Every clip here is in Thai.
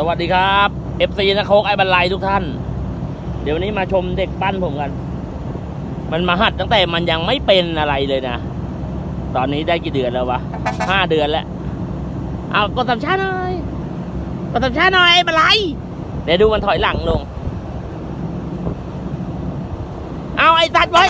สวัสดีครับ FC นะโคกไอ้บรรลัยทุกท่าน เดี๋ยววันนี้มาชมเด็กปั้นผมกัน มันมาหัดตั้งแต่มันยังไม่เป็นอะไรเลยนะ ตอนนี้ได้กี่เดือนแล้ววะห้าเดือนแล้ว เอากดสัมชาหน่อยกดสัมชาหน่อยไอ้บรรลัยเดี๋ยวดูมันถอยหลังลง เอาไอ้ตัดไว้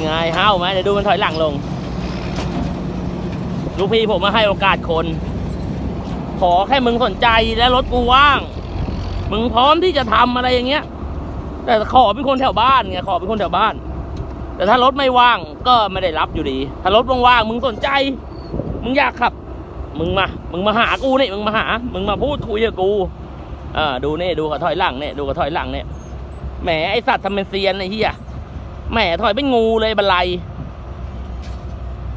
เป็นไงห้าวไหมเดี๋ยวดูมันถอยหลังลง ลูกพี่ผมมาให้โอกาสคน ขอแค่มึงสนใจและรถกูว่าง มึงพร้อมที่จะทำอะไรอย่างเงี้ย แต่ขอเป็นคนแถวบ้านไงขอเป็นคนแถวบ้าน แต่ถ้ารถไม่ว่างก็ไม่ได้รับอยู่ดี ถ้ารถว่างๆมึงสนใจ มึงอยากขับ มึงมา มึงมาหากูนี่มึงมาหา มึงมาพูดคุยกับกูเออดูนี่ดูกระถอยหลังเนี่ยดูกระถอยหลังเนี่ยแหมไอสัตว์ทำเป็นเซียนไอ้เหี้ย แหมถอยเป็นงูเลยบันไล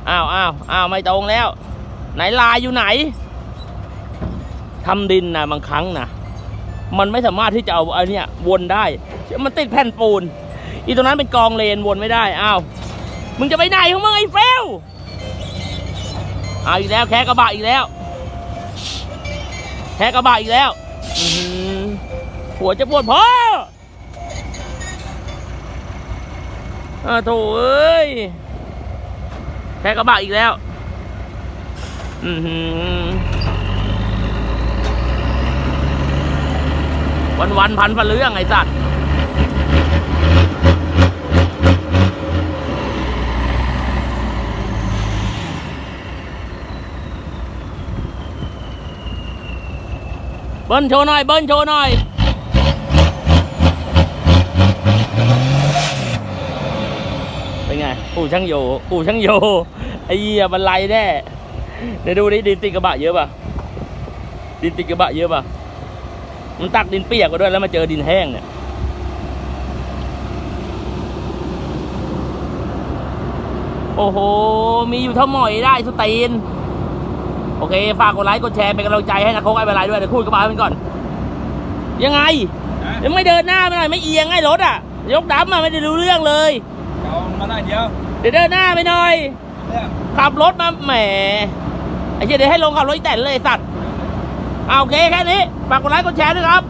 อ้าวอ้าวอ้าวไม่ตรงแล้ว ไหนลายอยู่ไหนทำดินนะบางครั้งนะมันไม่สามารถที่จะเอาไอ้นี่วนได้มันติดแผ่นปูน อีตรงนั้นเป็นกองเลนวนไม่ได้อ้าวมึงจะไปไหนของมึงไอ้เฟลเอาอีกแล้วแค่กระบะอีกแล้วแค่กระบะอีกแล้วหัวจะปวดพอ อาโถเอ้ยแค่กระบะอีกแล้ว อือหือวันวันพันพันเรื่องไอ้สัตว์เบิ้ลโชว์หน่อย เบิ้ลโชว์หน่อย เป็นไงปู่ช่างโยปู่ช่างโยไอ้เหี้ยบันไลแน่เดี๋ยวดูดิดินติดกระบะเยอะป่ะดินติดกระบะเยอะป่ะมันตักดินเปียกมาด้วยแล้วมาเจอดินแห้งเนี่ยโอ้โห มีอยู่เท่าหมอยได้สตีน โอเค ฝากกดไลค์กดแชร์เป็นกำลังใจให้นะโค้กไอ้เวลาด้วย เดี๋ยวคุยกับบาสกันก่อน ยังไงฮะยังไม่เดินหน้าไปหน่อยไม่เอียงไงรถอะ ยกดับมาไม่ได้รู้เรื่องเลย เอามาได้เดียวเดี๋ยวเดินหน้าไปหน่อยเนี่ยขับรถมาแหมไอ้เหี้ยเดี๋ยวให้ลงขับรถอีแตนเลยไอ้สัตว์เอาโอเคแค่นี้ฝากกดไลค์กดแชร์ด้วยครับ